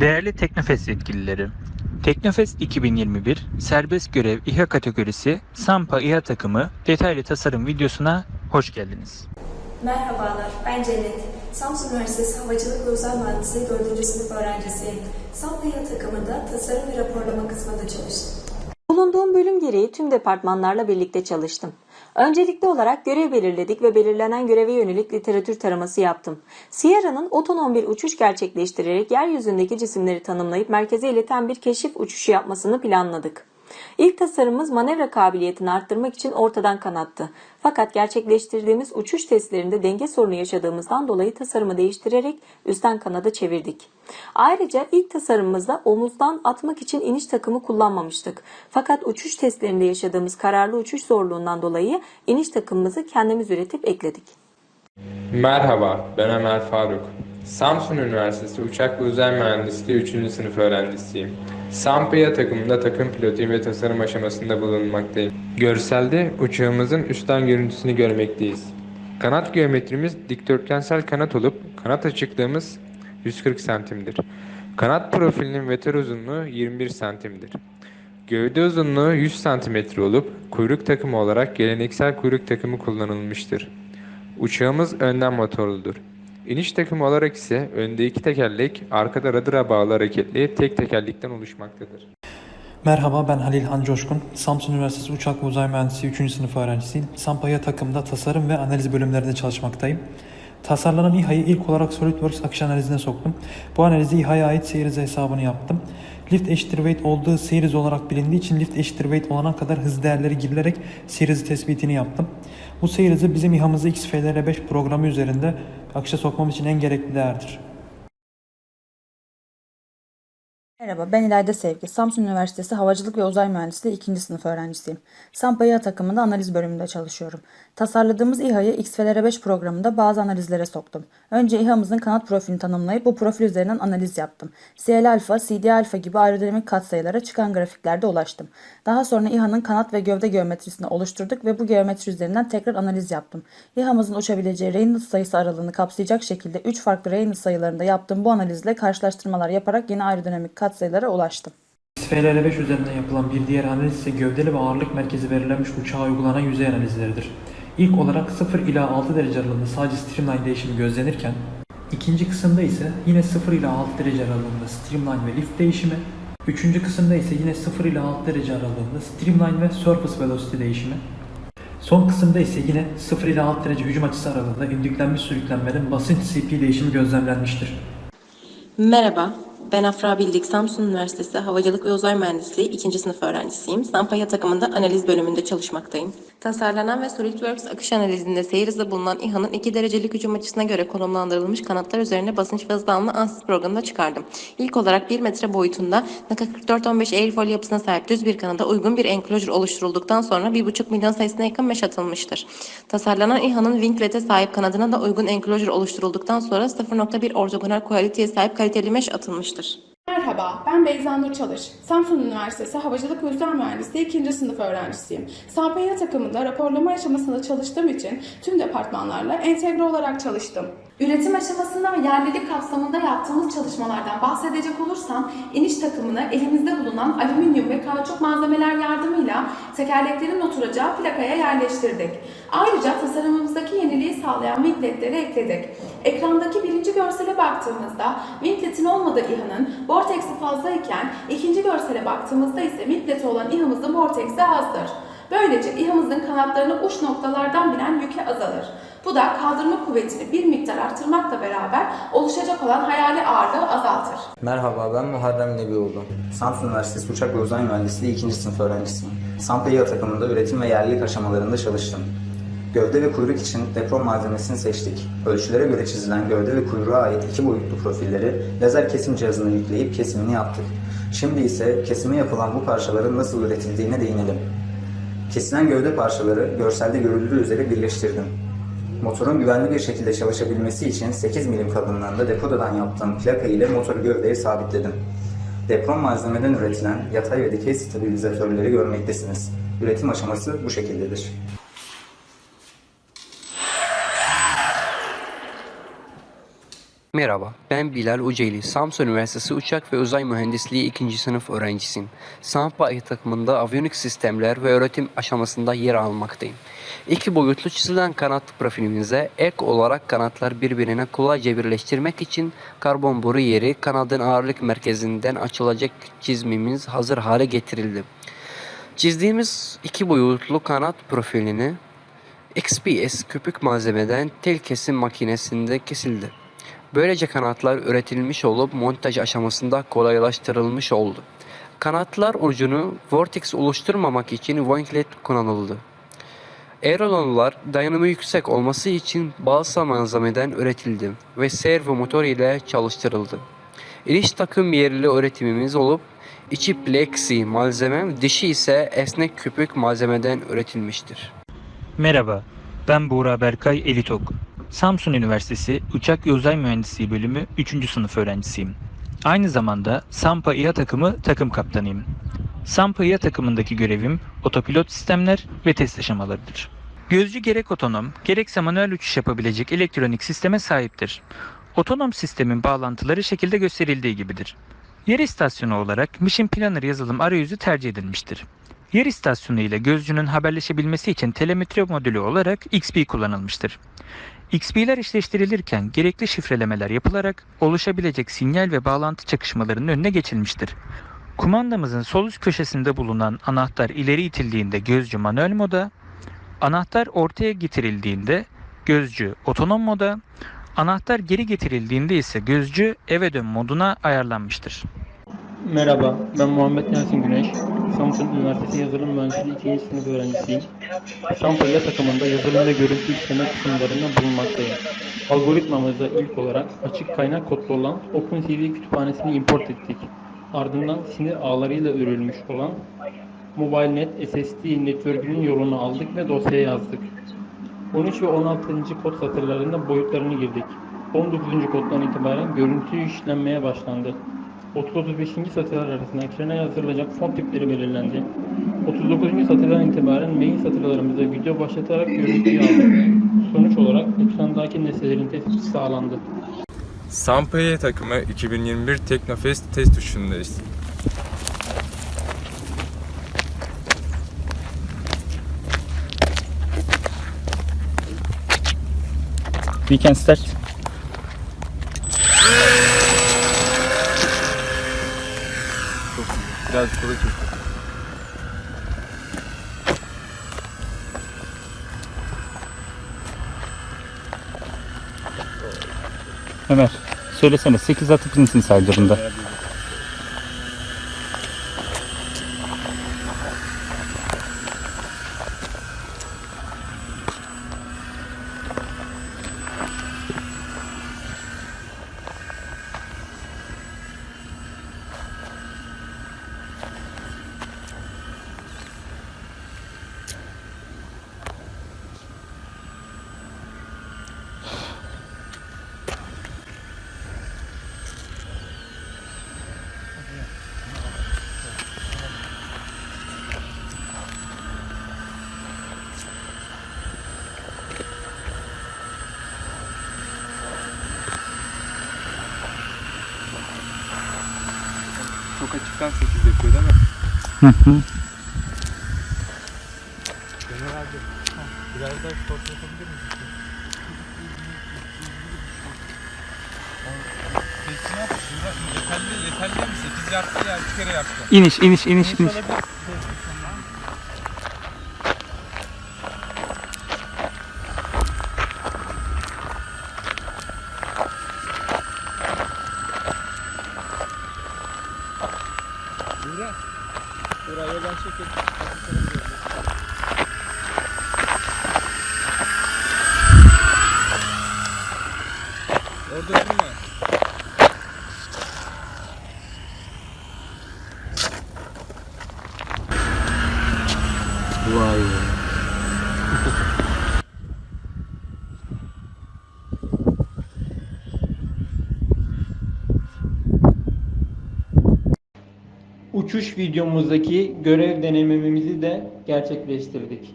Değerli Teknofest yetkilileri, Teknofest 2021 serbest görev İHA kategorisi Sampa İHA takımı detaylı tasarım videosuna hoş geldiniz. Merhabalar, ben Cennet. Samsun Üniversitesi Havacılık ve Uzay Mühendisliği 4. sınıf öğrencisiyim. Sampaya takımında tasarım ve raporlama kısmında çalıştım. Bulunduğum bölüm gereği tüm departmanlarla birlikte çalıştım. Öncelikli olarak görev belirledik ve belirlenen göreve yönelik literatür taraması yaptım. Sierra'nın otonom bir uçuş gerçekleştirerek yeryüzündeki cisimleri tanımlayıp merkeze ileten bir keşif uçuşu yapmasını planladık. İlk tasarımımız manevra kabiliyetini arttırmak için ortadan kanattı. Fakat gerçekleştirdiğimiz uçuş testlerinde denge sorunu yaşadığımızdan dolayı tasarımı değiştirerek üstten kanada çevirdik. Ayrıca ilk tasarımımızda omuzdan atmak için iniş takımı kullanmamıştık. Fakat uçuş testlerinde yaşadığımız kararlı uçuş zorluğundan dolayı iniş takımımızı kendimiz üretip ekledik. Merhaba, ben Ömer Faruk. Samsun Üniversitesi Uçak ve Uzay Mühendisliği 3. sınıf öğrencisiyim. Sampaya takımında takım pilotuyum ve tasarım aşamasında bulunmaktayım. Görselde uçağımızın üstten görüntüsünü görmekteyiz. Kanat geometrimiz dikdörtgensel kanat olup kanat açıklığımız 140 santimdir. Kanat profilinin veter uzunluğu 21 santimdir. Gövde uzunluğu 100 santimetre olup kuyruk takımı olarak geleneksel kuyruk takımı kullanılmıştır. Uçağımız önden motorludur. İniş takımı olarak ise önde iki tekerlek, arkada radıra bağlı hareketli tek tekerlekten oluşmaktadır. Merhaba ben Halil Han Coşkun. Samsun Üniversitesi Uçak ve Uzay Mühendisliği 3. sınıf öğrencisiyim. Sampaya takımda tasarım ve analiz bölümlerinde çalışmaktayım. Tasarlanan İHA'yı ilk olarak SolidWorks akış analizine soktum. Bu analizi İHA'ya ait seyir hızı hesabını yaptım. Lift eşittir weight olduğu seyir hızı olarak bilindiği için lift eşittir weight olana kadar hız değerleri girilerek seyir hızı tespitini yaptım. Bu seyir hızı bizim İHA'mızı XFLR5 programı üzerinde akışa sokmam için en gerekli değerdir. Merhaba, ben İlayda Sevgi. Samsun Üniversitesi Havacılık ve Uzay Mühendisliği 2. sınıf öğrencisiyim. Sampa İHA takımında analiz bölümünde çalışıyorum. Tasarladığımız İHA'yı XFLR5 programında bazı analizlere soktum. Önce İHA'mızın kanat profilini tanımlayıp bu profil üzerinden analiz yaptım. CL alfa, CD alfa gibi aerodinamik katsayılara çıkan grafiklerde ulaştım. Daha sonra İHA'nın kanat ve gövde geometrisini oluşturduk ve bu geometri üzerinden tekrar analiz yaptım. İHA'mızın uçabileceği Reynolds sayısı aralığını kapsayacak şekilde 3 farklı Reynolds sayılarında yaptığım bu analizle karşılaştırmalar yaparak yeni aerodinamik katsayılara ulaştım. XFLR5 üzerinden yapılan bir diğer analiz ise gövdeli ve ağırlık merkezi belirlenmiş uçağa uygulanan yüzey analizleridir. İlk olarak 0 ila 6 derece aralığında sadece streamline değişimi gözlenirken, ikinci kısımda ise yine 0 ila 6 derece aralığında streamline ve lift değişimi, üçüncü kısımda ise yine 0 ila 6 derece aralığında streamline ve surface velocity değişimi, son kısımda ise yine 0 ila 6 derece hücum açısı aralığında indüklenmiş sürüklenmenin basınç CP değişimi gözlemlenmiştir. Merhaba, ben Afra Bildik, Samsun Üniversitesi Havacılık ve Uzay Mühendisliği 2. sınıf öğrencisiyim. Sampaya takımında analiz bölümünde çalışmaktayım. Tasarlanan ve SolidWorks akış analizinde seyir hızı bulunan İHA'nın 2 derecelik hücum açısına göre konumlandırılmış kanatlar üzerine basınç ve hız dağılımı ANSYS programında çıkardım. İlk olarak 1 metre boyutunda NACA 4415 airfoil yapısına sahip düz bir kanada uygun bir enclosure oluşturulduktan sonra 1,5 milyon sayısına yakın mesh atılmıştır. Tasarlanan İHA'nın winglet'e sahip kanadına da uygun enclosure oluşturulduktan sonra 0.1 ortogonal quality'ye sahip kaliteli mesh atılmıştır. Merhaba, ben Beyza Nur Çalış. Samsun Üniversitesi Havacılık ve Uzay Mühendisliği 2. sınıf öğrencisiyim. Sampaya takımında raporlama aşamasında çalıştığım için tüm departmanlarla entegre olarak çalıştım. Üretim aşamasında ve yerlilik kapsamında yaptığımız çalışmalardan bahsedecek olursam, iniş takımını elimizde bulunan alüminyum ve kauçuk malzemeler yardımıyla tekerleklerin oturacağı plakaya yerleştirdik. Ayrıca tasarımımızdaki yeniliği sağlayan wingletleri ekledik. Ekrandaki birinci görsele baktığımızda wingletin olmadığı İHA'nın vortex'i fazla iken ikinci görsele baktığımızda ise winglet olan İHA'mızın vortex'i azdır. Böylece İHA'mızın kanatlarını uç noktalardan binen yükü azalır. Bu da kaldırma kuvvetini bir miktar arttırmakla beraber oluşacak olan hayali ağırlığı azaltır. Merhaba ben Muharrem Nebioğlu. Samsun Üniversitesi Uçak ve Uzay Mühendisliği 2. sınıf öğrencisiyim. Sampaya takımında üretim ve yerlilik aşamalarında çalıştım. Gövde ve kuyruk için deprem malzemesini seçtik. Ölçülere göre çizilen gövde ve kuyruğa ait iki boyutlu profilleri lazer kesim cihazına yükleyip kesimini yaptık. Şimdi ise kesimi yapılan bu parçaların nasıl üretildiğine değinelim. Kesilen gövde parçaları görselde görüldüğü üzere birleştirdim. Motorun güvenli bir şekilde çalışabilmesi için 8 milim kalınlığında depodan yaptığım plaka ile motoru gövdeye sabitledim. Deprem malzemeden üretilen yatay ve dikey stabilizatörleri görmektesiniz. Üretim aşaması bu şekildedir. Merhaba, ben Bilal Uceli. Samsun Üniversitesi Uçak ve Uzay Mühendisliği 2. sınıf öğrencisiyim. Sampa takımında aviyonik sistemler ve öğretim aşamasında yer almaktayım. İki boyutlu çizilen kanat profilimize ek olarak kanatlar birbirine kolayca birleştirmek için karbon boru yeri kanadın ağırlık merkezinden açılacak çizmemiz hazır hale getirildi. Çizdiğimiz iki boyutlu kanat profilini XPS köpük malzemeden tel kesim makinesinde kesildi. Böylece kanatlar üretilmiş olup montaj aşamasında kolaylaştırılmış oldu. Kanatlar ucunu vortex oluşturmamak için winglet kullanıldı. Aerolanlar dayanımı yüksek olması için balsa malzemeden üretildi ve servo motor ile çalıştırıldı. İniş takım yerli üretimimiz olup içi plexi malzeme, dışı ise esnek köpük malzemeden üretilmiştir. Merhaba, ben Buğra Berkay Elitok. Samsun Üniversitesi Uçak ve Uzay Mühendisliği bölümü 3. sınıf öğrencisiyim. Aynı zamanda Sampa İHA takımı takım kaptanıyım. Sampa İHA takımındaki görevim otopilot sistemler ve test aşamalarıdır. Gözcü gerek otonom, gerekse manuel uçuş yapabilecek elektronik sisteme sahiptir. Otonom sistemin bağlantıları şekilde gösterildiği gibidir. Yer istasyonu olarak Mission Planner yazılım arayüzü tercih edilmiştir. Yer istasyonu ile gözcünün haberleşebilmesi için telemetri modülü olarak XP kullanılmıştır. XP'ler eşleştirilirken gerekli şifrelemeler yapılarak oluşabilecek sinyal ve bağlantı çakışmalarının önüne geçilmiştir. Kumandamızın sol üst köşesinde bulunan anahtar ileri itildiğinde gözcü manuel moda, anahtar ortaya getirildiğinde gözcü otonom moda, anahtar geri getirildiğinde ise gözcü eve dön moduna ayarlanmıştır. Merhaba, ben Muhammed Yasin Güneş. Samsun Üniversitesi Yazılım Mühendisliği 2. sınıf öğrencisiyim. Sampa İLA takımında yazılım ve görüntü işleme kısımlarında bulunmaktayım. Algoritmamızda ilk olarak açık kaynak kodlu olan OpenCV kütüphanesini import ettik. Ardından sinir ağlarıyla örülmüş olan MobileNet SSD network'ünün yolunu aldık ve dosyaya yazdık. 13 ve 16. kod satırlarında boyutlarını girdik. 19. koddan itibaren görüntü işlenmeye başlandı. 30-35. satırlar arasında ekrana yazılacak font tipleri belirlendi. 39. satırdan itibaren main satırlarımıza video başlatarak görüntüyü aldık. Sonuç olarak ekrandaki nesnelerin tespiti sağlandı. Sampaya takımı 2021 Teknofest test uçuşundayız. We can start. Biraz kılıç Ömer, söylesene 8 atıp insin sadece bunda. çok açıktan 8 yapıyor değil mi? Hı hı. Biraz daha sport yapabilir miyiz? Kesin yap. Yeterli, yeterli mi? 8 yaptı ya 3 kere yaptı. İniş, iniş, iniş, iniş. Buraya ben çekeyim. Orada durma. Vay be. Uçuş videomuzdaki görev denememizi de gerçekleştirdik.